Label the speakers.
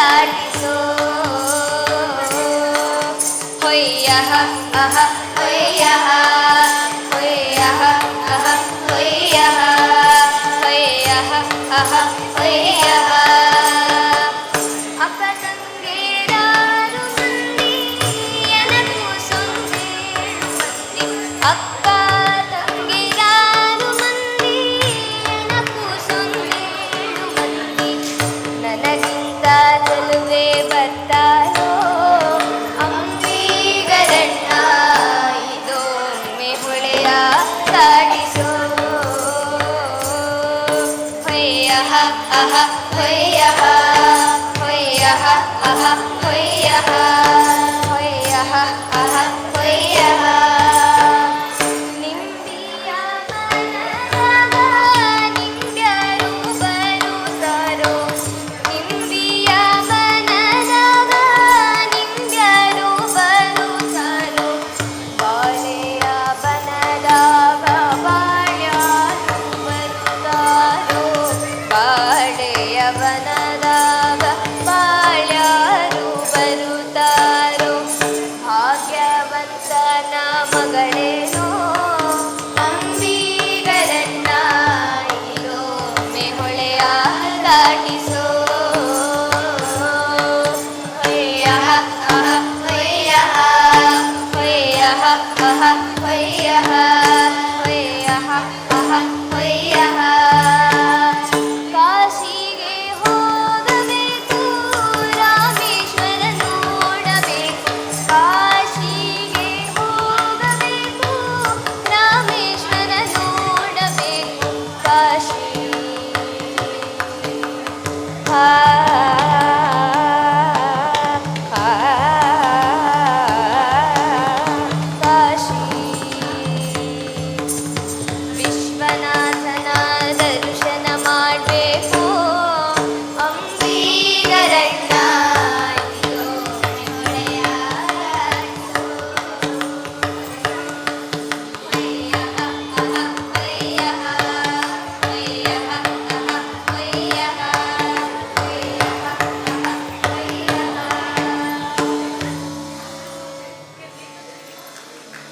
Speaker 1: దాటిసో హొయ్య అహ హొయ్య హొయ్య అహ హొయ్య హొయ్య అహ హొయ్య అప్ప aha, hoy aha, hoy aha, aha, hoy aha, hoy aha, aha. ಭಾಗ್ಯವಂತನ ಮಗಳೇ